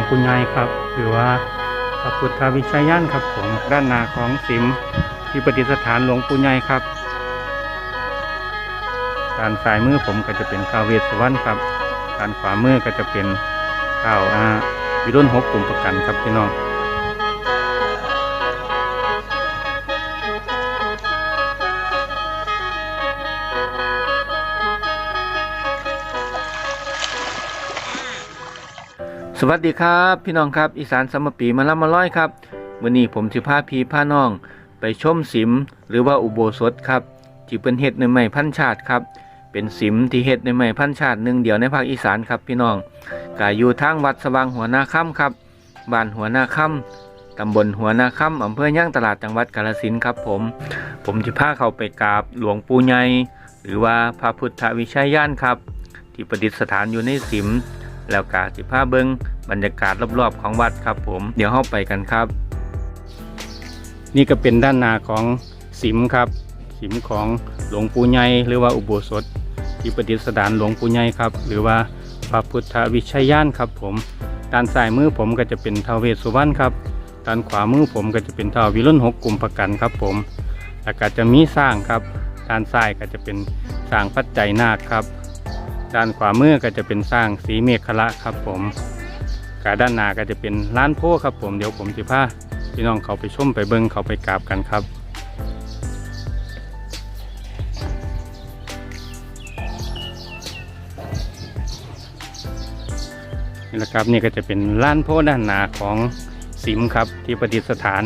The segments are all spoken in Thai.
งปู่ใหญ่ครับ หรือว่าพระพุทธวิชัยยันครับผมด้านหน้าของสิมที่ประดิษฐานหลวงปู่ใหญ่ครับด้านซ้ายมือผมก็จะเป็นข้าวเวสสวรรณครับด้านขวามือก็จะเป็นข้าวอ่าวิรุณหกกลุ่มประกันครับพี่น้อง สวัสดีครับ พี่น้องครับ อีสานสมปีมาละมาร้อยครับวันนี้ผมสิพาพีพาน้อง ไปชมสิมหรือว่าอุโบสถครับที่เป็นเห็ดในไม้พันชาติครับเป็นสิมที่เห็ดในไม้พันชาติหนึ่งเดียวในภาคอีสานครับพี่น้องกาอยู่ทางวัดสว่างหัวนาค่ำครับบ้านหัวนาค่ำตำบลหัวนาค่ำอำเภอย่างตลาดจังหวัดกาฬสินครับผม ผมจะพาเขาไปกราบหลวงปู่ใหญ่หรือว่าพระพุทธวิชัยญาณครับ ที่ประดิษฐานอยู่ในสิม แล้วกาสิพาเบิงบรรยากาศรอบๆของวัดครับผม เดี๋ยวเข้าไปกันครับ นี่ก็เป็นด้านหน้าของสิมครับ สิมของหลวงปู่ใหญ่หรือว่าอุโบสถ ที่ประดิษฐานหลวงปู่ใหญ่ครับ หรือว่าพระพุทธวิชัยญาณครับผม ด้านซ้ายมือผมก็จะเป็นทาวเวสสุวรรณครับ ด้านขวามือผมก็จะเป็นทาววิรุณหกกลุ่มประกันครับผมแล้วก็จะมีสร้างครับ ด้านซ้ายก็จะเป็นสร้างปัจจัยนาคครับ ด้านขวามือก็จะเป็นสร้างสีเมฆละครับผมกาด้านหน้าก็จะเป็นร้านโพครับผมเดี๋ยวผมสิพาพี่น้องเขาไปชมไปเบิ้งเขาไปกราบกันครับนี่แหละครับนี่ก็จะเป็นร้านโพด้านหน้าของสิมครับที่ประดิษฐาน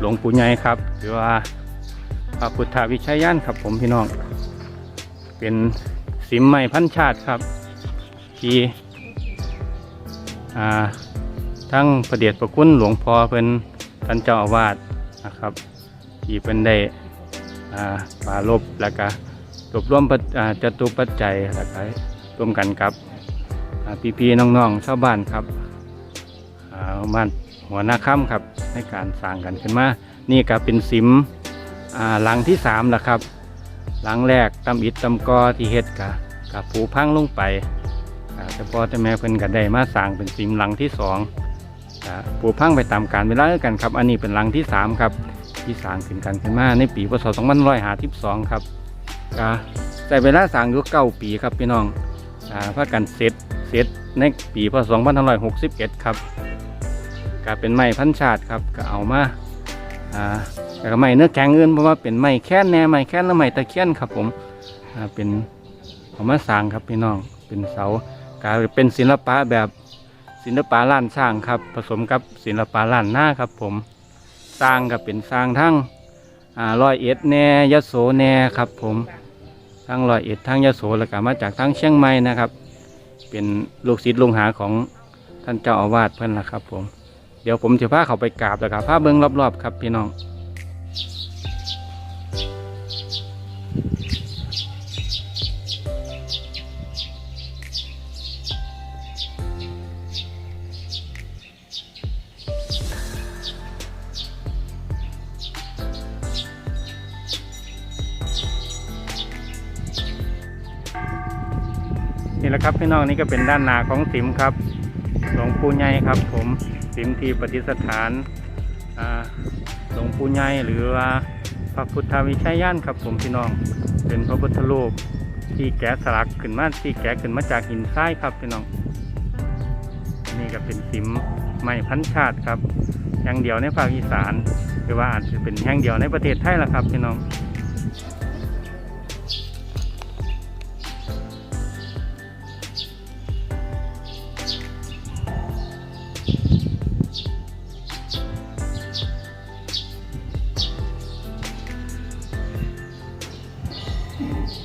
หลวงปู่ใหญ่ครับ หรือว่าพระพุทธวิชัยยันครับผมพี่น้องเป็น สิมไม้พันชาติครับที่ทั้งประเดียดประคุณหลวงพ่อเป็นท่านเจ้าอาวาสนะครับที่เป็นได้อ่าปารบแล้วก็รวบรวมปัจตุปัจจัยแล้วก็ร่วมกันครับอ่พี่ๆน้องๆชาวบ้านครับอ่าบ้านหัวหน้าค่ำครับในการสร้างกันขึ้นมา นี่ก็เป็นสิมหลังที่สามแล้วครับ หลังแรกตำอิดตำกอที่เฮ็ดกะกะผูพังลงไปแต่พอแต่แม่เพิ่นก็ได้มาสร้างเป็นสิมหลังที่สองผูพังไปตามการเวลากันครับ อันนี้เป็นหลังที่สามครับ ที่สร้างขึ้นกันขึ้นมาในปีพศ2552ครับกะแต่เวลาสร้างอยู่เก้าปีครับพี่น้องอพากันเสร็จเสร็จในปีพศ2561ครับก็เป็นไม้พันชาติครับก็เอามา แล้วก็ไม้เนื้อแข็งอื่นเพราะว่าเป็นไม้แค่นแหน่ไม้แค่นและไม้ตะเคียนครับผมเป็นเอามาสร้างครับพี่น้องเป็นเสากายเป็นศิลปะแบบศิลปะล้านสร้างครับ ผสมกับศิลปะล้านหน้าครับผมสร้างกับเป็นสร้างทั้งร้อยเอ็ดแหน่ยโสแหน่ครับผมทั้งร้อยเอ็ดทั้งยโสแล้วก็มาจากทั้งเชียงใหม่นะครับ เป็นลูกศิษย์ลูกหาของท่านเจ้าอาวาสเพื่อนนะครับผมเดี๋ยวผมจะพาเขาไปกราบแล้วครับพาเบิ้งรอบๆครับพี่น้อง นี่แหละครับพี่น้องนี่ก็เป็นด้านหน้าของสิมครับหลวงปู่ใหญ่ครับ ผมสิมที่ประดิษฐานหลวงปู่ใหญ่หรือว่า พระพุทธวิชัยย่านครับผมพี่น้อง เป็นพระพุทธรูปที่แกะสลักขึ้นมาที่แกะขึ้นมาจากหินทรายครับพี่น้อง นี่ก็เป็นสิมไม้พันชาติครับแห่งเดียวในภาคอีสานหรือว่าอาจจะเป็นแห่งเดียวในประเทศไทยละครับพี่น้อง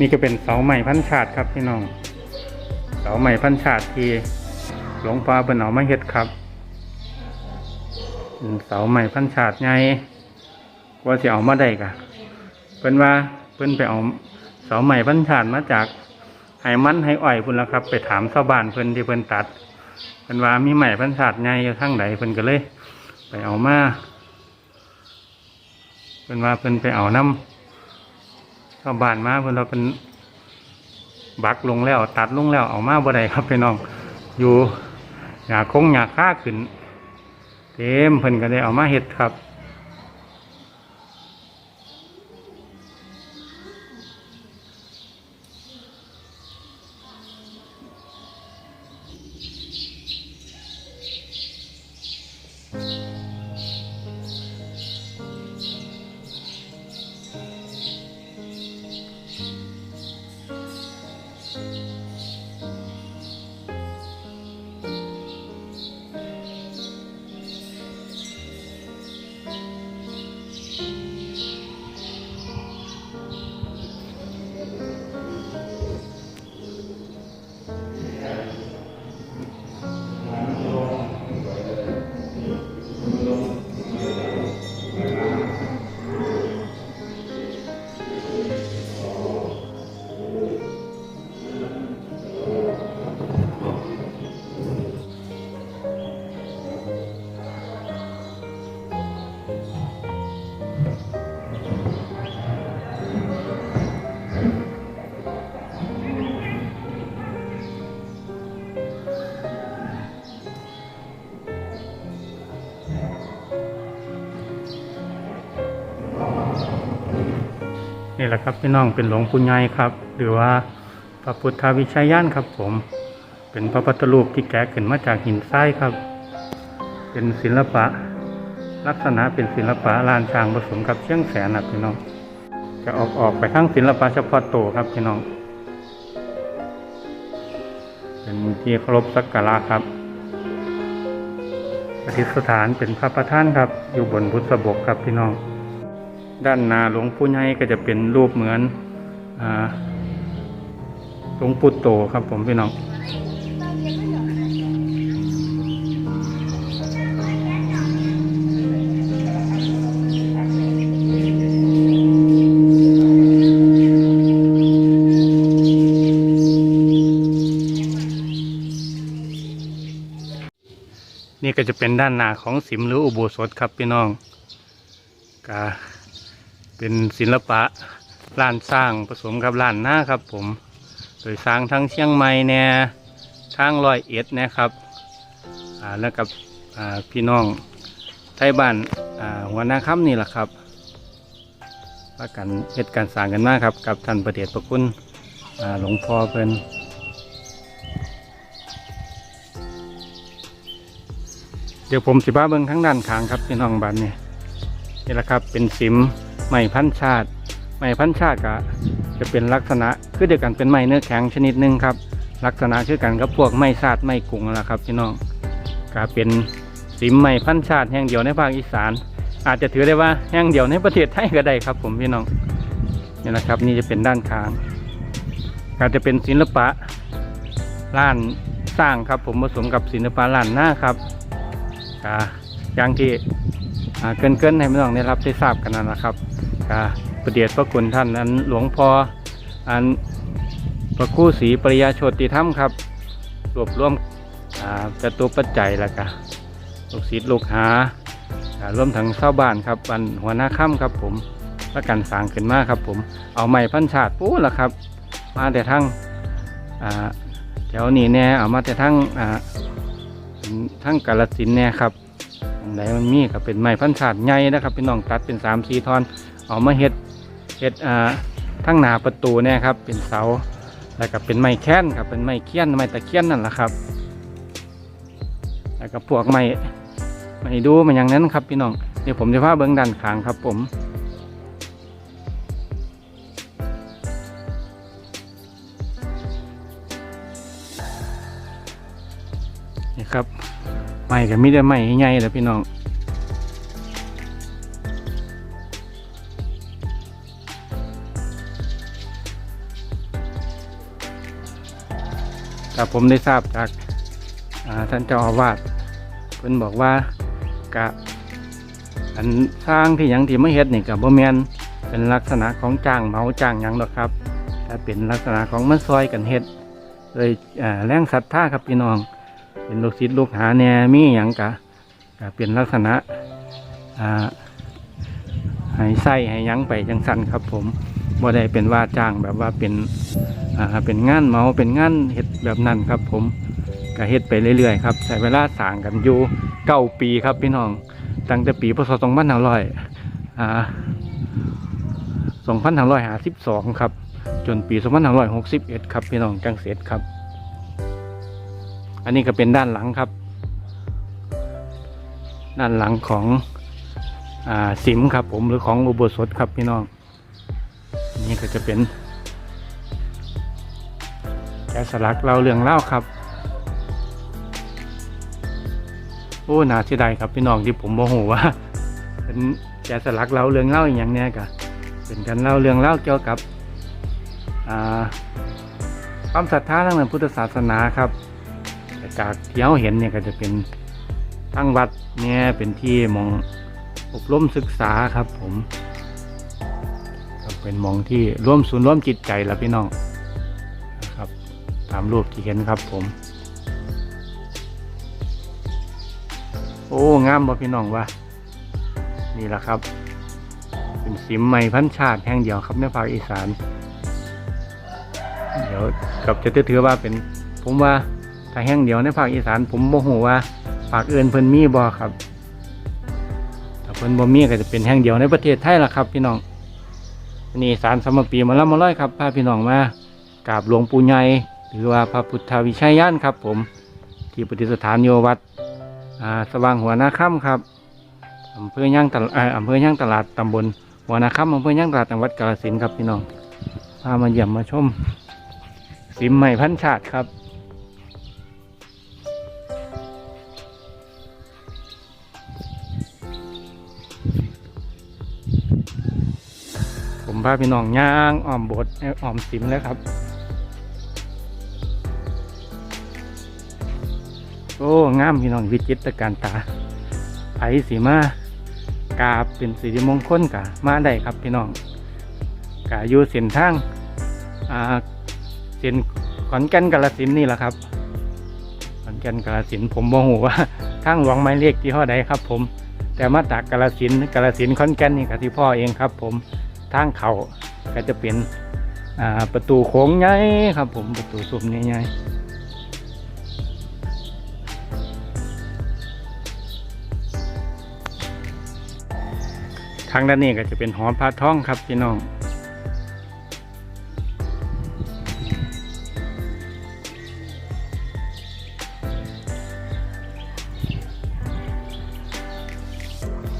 นี่ก็เป็นเสาใหม่พันชาติครับพี่น้อง เสาใหม่พันชาติที่หลวงพ่อเป็นเอามาเฮ็ดครับเป็นเสาใหม่พันชาติไงว่าจะเอามาได้กะเพิ่นว่าเพิ่นไปเอาเสาใหม่พันชาติมาจากไหมันไหอ้อยพุ่นละครับ ไปถามชาวบ้านเพิ่นที่เพิ่นตัดเพิ่นว่ามีใหม่พันชาติไงอยู่ทางไหนเพิ่นก็เลย ไปเอามาเพิ่นว่าเพิ่นไปเอาน้ำ ชาวบ้านมาเพิ่นเราเป็นบักลงแล้ว ตัดลงแล้วเอามาบ่ได้ครับพี่น้อง อยู่หยาคงหยาค่าขึ้น เต็มเพิ่นก็ได้เอามาเห็ดครับ นี่แหละครับพี่น้องเป็นหลวงปู่ใหญ่ครับ หรือว่าพระพุทธวิชัยยานครับ ผม เป็นพระพุทธรูปที่แกะขึ้นมาจากหินทรายครับ เป็นศิลปะ ลักษณะเป็นศิลปะลานช้างผสมกับเชียงแสนนะพี่น้อง จะออกออกไปทั้งศิลปะเฉพาะตัวครับพี่น้อง เป็นที่เคารพสักการะครับประดิษฐานเป็นพระประธานครับ อยู่บนบุษบกครับพี่น้อง ด้านหน้าหลวงปู่ใหญ่ก็จะเป็นรูปเหมือนหลวงปู่โตครับผมพี่น้องนี่ก็จะเป็นด้านหน้าของสิมหรืออุโบสถครับพี่น้องกา เป็นศิลปะล้านสร้างผสมกับล้านหน้าครับ ผม โดยสร้างทั้งเชียงใหม่แน่ทางรอยเอ็ดนะครับแล้วกับพี่น้องไทยบ้านาหัวหน้าค่ำนี่แหละครับว่ากันเหตุการสร้างกันมากครับ กับท่านประเดชประคุณหลวงพ่อเพิ่นเดี๋ยวผมสิบ้าเบิ้งทั้งด้านข้างครับพี่น้องบ้านนี่นี่แหละครับเป็นสิม ไม้พันชาติไม้พันชาติก็จะเป็นลักษณะคือเดียวกันเป็นไม้เนื้อแข็งชนิดหนึ่งครับ ลักษณะคือกันกับพวกไม้ชาติไม้กุ้งนั่นแหละครับพี่น้องก็เป็นสิมไม้พันชาติแห่งเดียวในภาคอีสาน อาจจะถือได้ว่าแห่งเดียวในประเทศไทยก็ได้ครับ ผมพี่น้องนี่แหละครับ นี่จะเป็นด้านข้างก็จะเป็นศิลปะล้านสร้างครับ ผมผสมกับศิลปะล้านหน้าครับกาอย่างที่เกินเกินๆให้พี่น้องได้รับได้ทราบกันนั่นนะครับ กาประเดียดพระคุณท่านอันหลวงพ่ออันพระคู่ศรีปริยาโชติธรรมครับ รวบรวมอ่าจตุปัจจัยแล้วก็ลูกศิษย์ลูกหาอ่วมทั้งชาบ้านครับอันหัวหน้าค่ำครับผมประกันสร้างขึ้นมาครับผมเอาไม้พันชาติปู้ละครับ มาแต่ทั้งแถวนี้แน่เอามาแต่ทั้งทั้งกาลสินธุ์เนี่ยครับไหนมันมีก็เป็นไม้พันชาติใหญ่นะครับเป็นน้องตัดเป็นสามสีทอน เอามาเฮ็ดเฮ็ดอ่าทั้งหน้าประตูเนี่ยครับเป็นเสาแล้วก็เป็นไม้แค้นครับเป็นไม้เคี้ยนไม้ตะเคียนนั่นแหละครับแล้วก็พวกไม้ไม้ดูมันอย่างนั้นครับพี่น้องเดี๋ยวผมจะพาเบิ้งด้านข้างครับผมนี่ครับไม้ก็มีแต่ไม้ใหญ่ๆแหละพี่น้อง แต่ผมได้ทราบจากาท่านเจ้าอาวาสเพิ่นบอกว่ากะอันสร้างที่ยังที่ไม่เฮ็ดนี่กับบ่แมนเป็นลักษณะของจ้างเหมาจ้างยังดอกครับแต่เป็นลักษณะของมาซอยกันเฮ็ดเลยแรงศรัทธาครับพี่น้อง เป็นลูกศิษย์ลูกหาแน่มีหยังกะกะเป็นลักษณะอ่าให้ใส่ให้หยังไปจังสันครับผมบ่ได้เป็นว่าจ้างแบบว่าเป็น อ่าเป็นงานเมาเป็นงานเห็ดแบบนั้นครับ ผมก็เฮ็ดไปเรื่อยๆครับใช้เวลาสร้างกันอยู่เก้าปีครับพี่น้องตั้งแต่ปีพศ2500อ่า2552ครับ จนปี2561ครับพี่น้องจังเสร็จครับ อันนี้ก็เป็นด้านหลังครับ ด้านหลังของอ่าสิมครับผมหรือของอุโบสถครับพี่น้องนี่ก็จะเป็นะสลักเล่าเรื่องเล่าครับ โอ้นาเสียดายครับพี่น้องที่ผมโมโหว่า เป็นแกะสลักเล่าเรื่องเล่าอย่างเนี้ยกะเป็นการเล่าเรื่องเล่าเกี่ยวกับความศรัทธาทางด้านพุทธศาสนาครับแต่จากที่เราเห็นเนี่ยก็จะเป็นทั้งวัดเนี่ยเป็นที่มองอบรมศึกษาครับผม ก็เป็นมองที่ร่วมศูนย์ร่วมจิตใจแล้วพี่น้อง ตามรูปที่เห็นครับผม โอ้งามบ่พี่น้องวะนี่แหละครับ เป็นสิมใหม่พันชาติแห่งเดียวครับในภาคอีสาน เดี๋ยวกับจะถือว่าเป็น ผมว่าถ้าแห้งเดียวในภาคอีสาน ผมโมโหว่าภาคอื่นเพิ่นมีบ่ครับถ้าเพิ่นบ่มีก็จะเป็นแห้งเดียวในประเทศไทยล่ะครับ พี่น้องนนี่สารสมปีมาแล้วมาร้อยครับพาพี่น้องมากราบหลวงปู่ใหญ่ หรือว่าพระพุทธวิชัยยานครับ ผมที่ประดิษฐานโยวัดอ่าสว่างหัวนาค่ำครับอำเภอย่างตลาดอำเภอย่างตลาดตำบลหัวนาค่ำอำเภอย่างตลาดจังหวัดกาฬสินธุ์ครับพี่น้องพามาเยี่ยมมาชม สิมใหม่พันชาติครับผมพาพี่น้องย่างอ้อมบสถ์ให้อ้อมสิมแล้วครับ โอ้งามพี่น้องวิจิตรการตาไผสีมากาเป็นสิริมงคลกะมาได้ครับพี่น้องกะอยู่เส้นทางอ่าเส้นขอนแก่นกาลสินนี่แหละครับขอนแก่นกาลสินผมบอกหูว่าทางหลวงไม้เลขที่ห้อใดครับ ผม แต่มาจากกาลสินกาลสินขอนแก่นนี่กับที่พ่อเองครับ ผมทางเขาก็จะเป็นอ่าประตูโค้งใหญ่ครับ ผมประตูสุ่มใหญ่ ทางด้านนี้ก็จะเป็นหอพระท้องครับพี่น้อง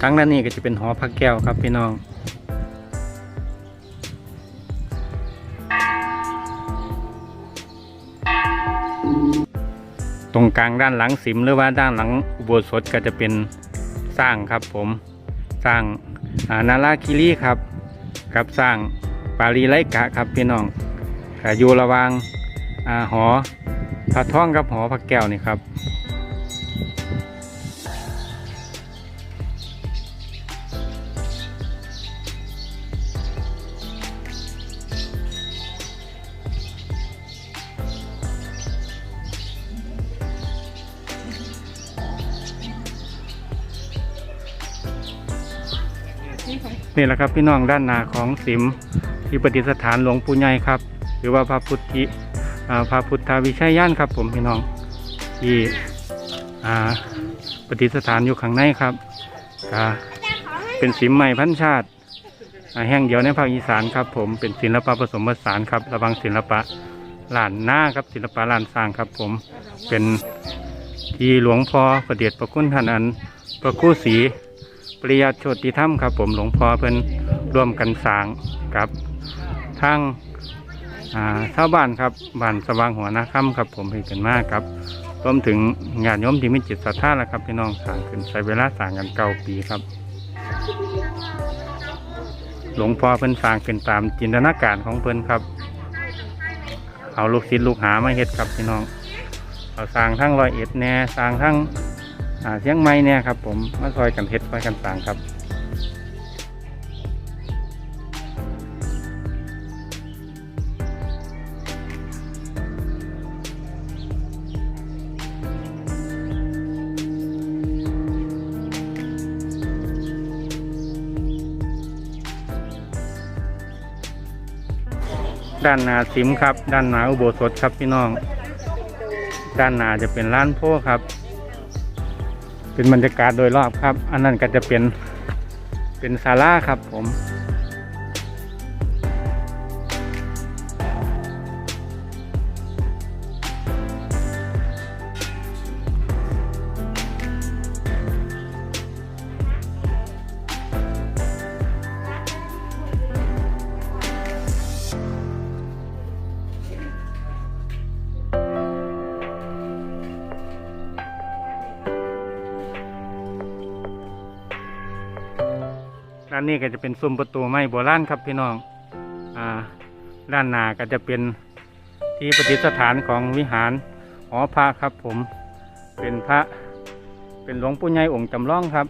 ทางด้านนี้ก็จะเป็นหอพระแก้วครับพี่น้องตรงกลางด้านหลังสิมหรือว่าด้านหลังอุโบสถก็จะเป็นสร้างครับผมสร้าง นาราคิรีครับ กับสร้างปารีไลกะครับพี่น้องอยู่ระวางอ่าหอพระท่องกับหอพระแก้วนี่ครับ นี่แหละครับพี่น้องด้านหน้าของสิมที่ประดิษฐานหลวงปู่ใหญ่ครับ หรือว่าพระพุทธิพระพุทธวิชัยย่านครับ ผมพี่น้องที่ประดิษฐานอยู่ข้างในครับเป็นสิมใหม่พันชาติแห่งเดียวในภาคอีสานครับ ผมเป็นศิลปะผสมผสานครับระวังศิลปะลานหน้าครับศิลปะลานสร้างครับ ผมเป็นที่หลวงพ่อประเดียดประคุณท่านอันประคู่ศรี ปริยัติโชติธรรมครับ ผมหลวงพ่อเพิ่นร่วมกันสร้างกับทางชาวบ้านครับบ้านสว่างหัวนาค่ำครับ ผมเห็นกันมากครับรวมถึงญาติโยมที่มีจิตศรัทธาแล้วครับพี่น้องสร้างขึ้นใช้เวลาสร้างกันเก้าปีครับ หลวงพ่อเพิ่นสร้างขึ้นตามจินตนาการของเพิ่นครับ เอาลูกศิษย์ลูกหามาเฮ็ดครับพี่น้องเอาสร้างทั้งรอยเอ็ดแน่สร้างทั้ง อ่าเชียงใหม่เนี่ยครับ ผมมาซอยกันเฮ็ดซอยกันต่างครับด้านหนาสิมครับ ด้านหนาอุโบสถครับพี่น้อง ด้านหน้าจะเป็นร้านโพครับ เป็นบรรยากาศโดยรอบครับ อันนั้นก็จะเป็นเป็นศาลาครับผม นนี้ก็จะเป็นซุ้มประตูไม้โบราณครับพี่น้องอ่าด้านหน้าก็จะเป็นที่ประดิษฐานของวิหารหอพระครับผมเป็นพระเป็นหลวงปู่ใหญ่องค์จำลองครับ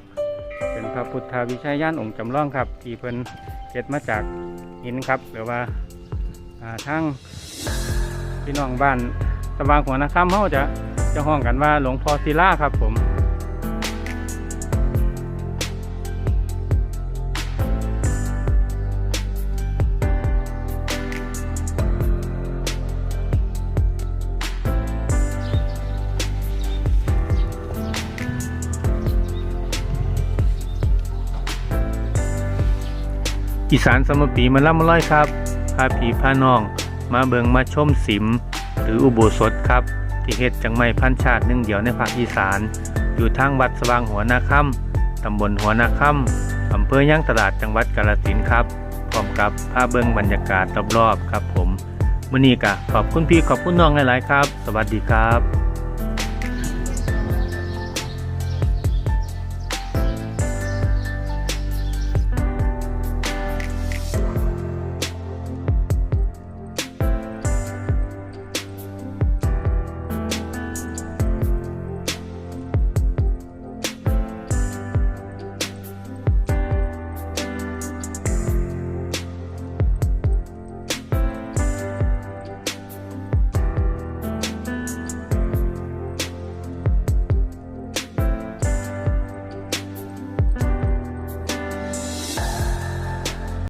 เป็นพระพุทธวิชัยยานองค์จำลองครับ ที่เพิ่นเก็ดมาจากหินครับหรือว่าอ่าทั้งพี่น้องบ้านสว่างหัวนะครับเขาจะจะห้องกันว่าหลวงพ่อศิลาครับผม อีสานสมปีมาล่ำมาร้อยครับพาผีพาน้อง มาเบิงมาชมสิม หรืออุโบสถครับ ที่เฮ็ดจังไม่พันชาติหนึ่งเดียวในภาคอีสาน อยู่ทางวัดสว่างหัวนาค่ำตำบลหัวนาค่ำอำเภอย่างตลาดจังหวัดกาฬสินครับพร้อมกับพาเบิงบรรยากาศรอบๆครับผมมื้อนี้ก็ขอบคุณพี่ขอบคุณน้องหลายๆครับ สวัสดีครับ